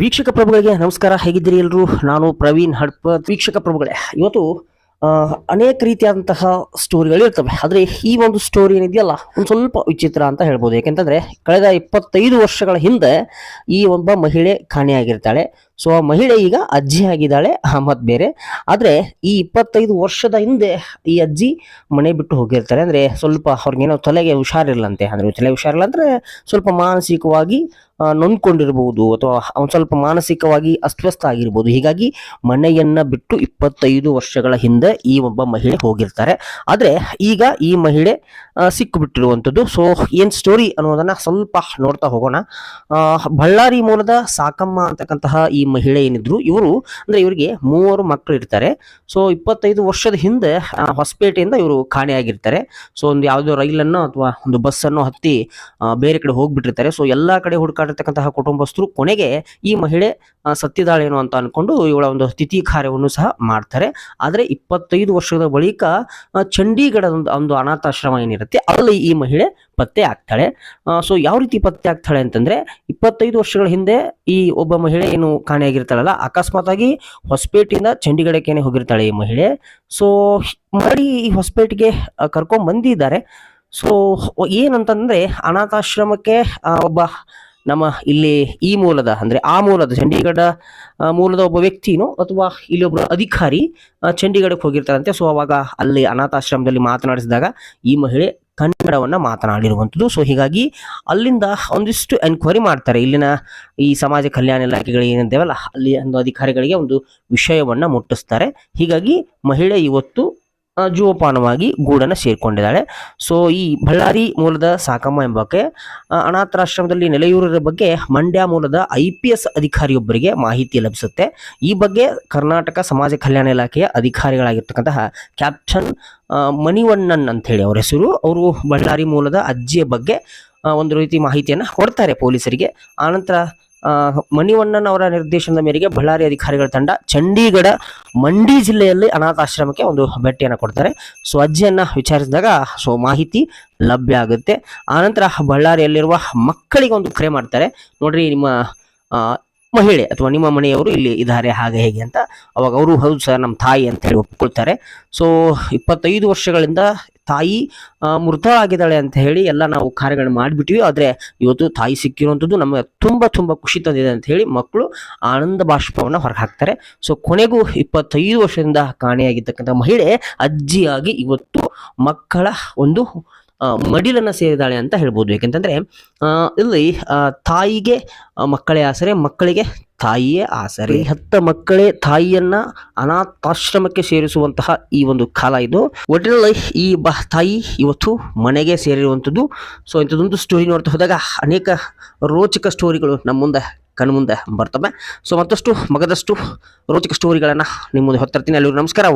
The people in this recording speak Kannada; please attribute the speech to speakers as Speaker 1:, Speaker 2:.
Speaker 1: ವೀಕ್ಷಕ ಪ್ರಭುಗಳಿಗೆ ನಮಸ್ಕಾರ. ಹೇಗಿದ್ದೀರಿ ಎಲ್ಲರೂ ನಾನು ಪ್ರವೀಣ್ ಹಡ್ಪತ್ ವೀಕ್ಷಕ ಪ್ರಭುಗಳೇ. ಇವತ್ತು ಅನೇಕ ರೀತಿಯಾದಂತಹ ಸ್ಟೋರಿಗಳು ಇರ್ತವೆ. ಆದರೆ ಈ ಒಂದು ಸ್ಟೋರಿ ಏನಿದೆಯಲ್ಲ, ಒಂದು ಸ್ವಲ್ಪ ವಿಚಿತ್ರ ಅಂತ ಹೇಳ್ಬೋದು. ಯಾಕೆಂತಂದರೆ, ಕಳೆದ ಇಪ್ಪತ್ತೈದು ವರ್ಷಗಳ ಹಿಂದೆ ಈ ಒಬ್ಬ ಮಹಿಳೆ ಕಾಣೆಯಾಗಿರ್ತಾಳೆ. ಸೊ ಆ ಮಹಿಳೆ ಈಗ ಅಜ್ಜಿ ಆಗಿದ್ದಾಳೆ ಮತ್ತು ಬೇರೆ. ಆದರೆ ಈ ಇಪ್ಪತ್ತೈದು ವರ್ಷದ ಹಿಂದೆ ಈ ಅಜ್ಜಿ ಮನೆ ಬಿಟ್ಟು ಹೋಗಿರ್ತಾರೆ. ಅಂದರೆ ಸ್ವಲ್ಪ ಅವ್ರಿಗೇನೋ ತಲೆಗೆ ಹುಷಾರಿಲ್ಲಂತೆ. ಅಂದರೆ ತಲೆ ಹುಷಾರಿಲ್ಲ ಅಂದರೆ ಸ್ವಲ್ಪ ಮಾನಸಿಕವಾಗಿ ನೊಂದ್ಕೊಂಡಿರ್ಬೋದು ಅಥವಾ ಅವ್ನು ಸ್ವಲ್ಪ ಮಾನಸಿಕವಾಗಿ ಅಸ್ವಸ್ಥ ಆಗಿರ್ಬೋದು. ಹೀಗಾಗಿ ಮನೆಯನ್ನು ಬಿಟ್ಟು ಇಪ್ಪತ್ತೈದು ವರ್ಷಗಳ ಹಿಂದೆ ಈ ಒಬ್ಬ ಮಹಿಳೆ ಹೋಗಿರ್ತಾರೆ. ಆದರೆ ಈಗ ಈ ಮಹಿಳೆ ಸಿಕ್ಕಿಬಿಟ್ಟಿರುವಂಥದ್ದು ಸೊ ಏನು ಸ್ಟೋರಿ ಅನ್ನೋದನ್ನು ಸ್ವಲ್ಪ ನೋಡ್ತಾ ಹೋಗೋಣ. ಬಳ್ಳಾರಿ ಮೂಲದ ಸಾಕಮ್ಮ ಅಂತಕ್ಕಂತಹ ಈ ಮಹಿಳೆ ಏನಿದ್ರು, ಇವರು ಅಂದ್ರೆ ಇವರಿಗೆ ಮೂವರು ಮಕ್ಕಳು ಇರ್ತಾರೆ. ಸೊ ಇಪ್ಪತ್ತೈದು ವರ್ಷದ ಹಿಂದೆ ಹೊಸಪೇಟೆಯಿಂದ ಇವರು ಕಾಣೆಯಾಗಿರ್ತಾರೆ. ಸೊ ಒಂದು ಯಾವುದೋ ರೈಲನ್ನು ಅಥವಾ ಒಂದು ಬಸ್ಸನ್ನು ಹತ್ತಿ ಬೇರೆ ಕಡೆ ಹೋಗ್ಬಿಟ್ಟಿರ್ತಾರೆ. ಸೊ ಎಲ್ಲ ಕಡೆ ಹುಡುಕಾಡಿರ್ತಕ್ಕಂತಹ ಕುಟುಂಬಸ್ಥರು ಕೊನೆಗೆ ಈ ಮಹಿಳೆ ಸತ್ತಿದಾಳೇನೋ ಅಂತ ಅನ್ಕೊಂಡು ಇವಳ ಒಂದು ತಿಥಿ ಕಾರ್ಯವನ್ನು ಸಹ ಮಾಡ್ತಾರೆ. ಆದರೆ ಇಪ್ಪತ್ತೈದು ವರ್ಷದ ಬಳಿಕ ಚಂಡೀಗಢದ ಒಂದು ಅನಾಥಾಶ್ರಮ ಏನಿರುತ್ತೆ, ಅಲ್ಲಿ ಈ ಮಹಿಳೆ ಪತ್ತೆ ಆಗ್ತಾಳೆ. ಸೊ ಯಾವ ರೀತಿ ಪತ್ತೆ ಆಗ್ತಾಳೆ ಅಂತಂದ್ರೆ, ಇಪ್ಪತ್ತೈದು ವರ್ಷಗಳ ಹಿಂದೆ ಈ ಒಬ್ಬ ಮಹಿಳೆ ಏನು ಕಾಣೆಯಾಗಿರ್ತಾಳಲ್ಲ ಅಕಸ್ಮಾತ್ ಆಗಿ ಹೊಸಪೇಟೆಯಿಂದ ಚಂಡೀಗಢಕ್ಕೇನೆ ಹೋಗಿರ್ತಾಳೆ ಈ ಮಹಿಳೆ. ಸೊ ಮಾಡಿ ಈ ಹೊಸಪೇಟೆಗೆ ಕರ್ಕೊಂಡ್ ಬಂದಿದ್ದಾರೆ. ಸೊ ಏನಂತಂದ್ರೆ, ಅನಾಥಾಶ್ರಮಕ್ಕೆ ಒಬ್ಬ ನಮ್ಮ ಇಲ್ಲಿ ಈ ಮೂಲದ, ಅಂದ್ರೆ ಆ ಮೂಲದ, ಚಂಡೀಗಢ ಮೂಲದ ಒಬ್ಬ ವ್ಯಕ್ತಿನೋ ಅಥವಾ ಇಲ್ಲಿ ಒಬ್ಬ ಅಧಿಕಾರಿ ಚಂಡೀಗಢಕ್ಕೆ ಹೋಗಿರ್ತಾರಂತೆ. ಸೊ ಅವಾಗ ಅಲ್ಲಿ ಅನಾಥಾಶ್ರಮದಲ್ಲಿ ಮಾತನಾಡಿಸಿದಾಗ ಈ ಮಹಿಳೆ ಕನ್ನಡವನ್ನ ಮಾತನಾಡಿರುವಂಥದ್ದು. ಸೊ ಹೀಗಾಗಿ ಅಲ್ಲಿಂದ ಒಂದಿಷ್ಟು ಎನ್ಕ್ವೈರಿ ಮಾಡ್ತಾರೆ. ಇಲ್ಲಿನ ಈ ಸಮಾಜ ಕಲ್ಯಾಣ ಇಲಾಖೆಗಳು ಏನಿದ್ದೇವಲ್ಲ, ಅಲ್ಲಿ ಒಂದು ಅಧಿಕಾರಿಗಳಿಗೆ ಒಂದು ವಿಷಯವನ್ನ ಮುಟ್ಟಿಸ್ತಾರೆ. ಹೀಗಾಗಿ ಮಹಿಳೆ ಇವತ್ತು ಜೋಪಾನವಾಗಿ ಗೂಡನ್ನು ಸೇರಿಕೊಂಡಿದ್ದಾಳೆ. ಸೊ ಈ ಬಳ್ಳಾರಿ ಮೂಲದ ಸಾಕಮ್ಮ ಎಂಬಕ್ಕೆ ಆ, ಅನಾಥಾಶ್ರಮದಲ್ಲಿ ನೆಲೆಯೂರರ ಬಗ್ಗೆ ಮಂಡ್ಯ ಮೂಲದ ಐ ಪಿ ಎಸ್ ಅಧಿಕಾರಿಯೊಬ್ಬರಿಗೆ ಮಾಹಿತಿ ಲಭಿಸುತ್ತೆ. ಈ ಬಗ್ಗೆ ಕರ್ನಾಟಕ ಸಮಾಜ ಕಲ್ಯಾಣ ಇಲಾಖೆಯ ಅಧಿಕಾರಿಗಳಾಗಿರ್ತಕ್ಕಂತಹ ಕ್ಯಾಪ್ಟನ್ ಮಣಿವಣ್ಣನ್ ಅಂತ ಹೇಳಿ ಅವರ ಹೆಸರು. ಅವರು ಬಳ್ಳಾರಿ ಮೂಲದ ಅಜ್ಜಿಯ ಬಗ್ಗೆ ಒಂದು ರೀತಿ ಮಾಹಿತಿಯನ್ನು ಕೊಡ್ತಾರೆ ಪೊಲೀಸರಿಗೆ. ಆನಂತರ ಮಣಿವಣ್ಣನ್ ಅವರ ನಿರ್ದೇಶನದ ಮೇರೆಗೆ ಬಳ್ಳಾರಿ ಅಧಿಕಾರಿಗಳ ತಂಡ ಚಂಡೀಗಢ ಮಂಡಿ ಜಿಲ್ಲೆಯಲ್ಲಿ ಅನಾಥಾಶ್ರಮಕ್ಕೆ ಒಂದು ಭೇಟಿಯನ್ನು ಕೊಡ್ತಾರೆ. ಸೊ, ಅಜ್ಜಿಯನ್ನ ವಿಚಾರಿಸಿದಾಗ ಸೊ, ಮಾಹಿತಿ ಲಭ್ಯ ಆಗುತ್ತೆ. ಆನಂತರ ಬಳ್ಳಾರಿಯಲ್ಲಿರುವ ಮಕ್ಕಳಿಗೆ ಒಂದು ಕರೆ ಮಾಡ್ತಾರೆ. ನೋಡ್ರಿ, ನಿಮ್ಮ ಮಹಿಳೆ ಅಥವಾ ನಿಮ್ಮ ಮನೆಯವರು ಇಲ್ಲಿ ಇದ್ದಾರೆ ಹಾಗೆ ಹೇಗೆ ಅಂತ ಅವಾಗ ಅವರು ಹೌದು ಸರ್ ನಮ್ಮ ತಾಯಿ ಅಂತ ಹೇಳಿ ಒಪ್ಕೊಳ್ತಾರೆ. ಸೊ ಇಪ್ಪತ್ತೈದು ವರ್ಷಗಳಿಂದ ತಾಯಿ ಆ, ಮೃತ ಆಗಿದ್ದಾಳೆ ಅಂತ ಹೇಳಿ ಎಲ್ಲ ನಾವು ಕಾರ್ಯಗಳನ್ನ ಮಾಡಿಬಿಟ್ಟಿವಿ. ಆದರೆ ಇವತ್ತು ತಾಯಿ ಸಿಕ್ಕಿರುವಂಥದ್ದು ನಮಗೆ ತುಂಬ ತುಂಬ ಖುಷಿ ತಂದಿದೆ ಅಂತ ಹೇಳಿ ಮಕ್ಕಳು ಆನಂದ ಬಾಷ್ಪವನ್ನು ಹೊರಗೆ ಹಾಕ್ತಾರೆ. ಸೊ ಕೊನೆಗೂ ಇಪ್ಪತ್ತೈದು ವರ್ಷದಿಂದ ಕಾಣೆಯಾಗಿರ್ತಕ್ಕಂಥ ಮಹಿಳೆ ಅಜ್ಜಿಯಾಗಿ ಇವತ್ತು ಮಕ್ಕಳ ಒಂದು ಮಡಿಲನ್ನ ಸೇರಿದಾಳೆ ಅಂತ ಹೇಳ್ಬೋದು. ಯಾಕೆಂತಂದ್ರೆ ಇಲ್ಲಿ ತಾಯಿಗೆ ಮಕ್ಕಳೇ ಆಸರೆ, ಮಕ್ಕಳಿಗೆ ತಾಯಿಯೇ ಆಸರೆ. ಹತ್ತ ಮಕ್ಕಳೇ ತಾಯಿಯನ್ನ ಅನಾಥಾಶ್ರಮಕ್ಕೆ ಸೇರಿಸುವಂತಹ ಈ ಒಂದು ಕಾಲ ಇದು. ಒಟ್ಟಿನಲ್ಲಿ ಈ ಬ, ತಾಯಿ ಇವತ್ತು ಮನೆಗೆ ಸೇರಿರುವಂಥದ್ದು. ಸೊ ಇಂಥದ್ದೊಂದು ಸ್ಟೋರಿ ನೋಡ್ತಾ ಹೋದಾಗ ಅನೇಕ ರೋಚಕ ಸ್ಟೋರಿಗಳು ನಮ್ಮ ಮುಂದೆ ಕಣ್ಮುಂದೆ ಬರ್ತವೆ. ಸೊ ಮತ್ತಷ್ಟು ಮಗದಷ್ಟು ರೋಚಕ ಸ್ಟೋರಿಗಳನ್ನು ನಿಮ್ಮ ಮುಂದೆ ಹೊತ್ತಿರ್ತೀನಿ. ಎಲ್ಲರಿಗೂ ನಮಸ್ಕಾರ.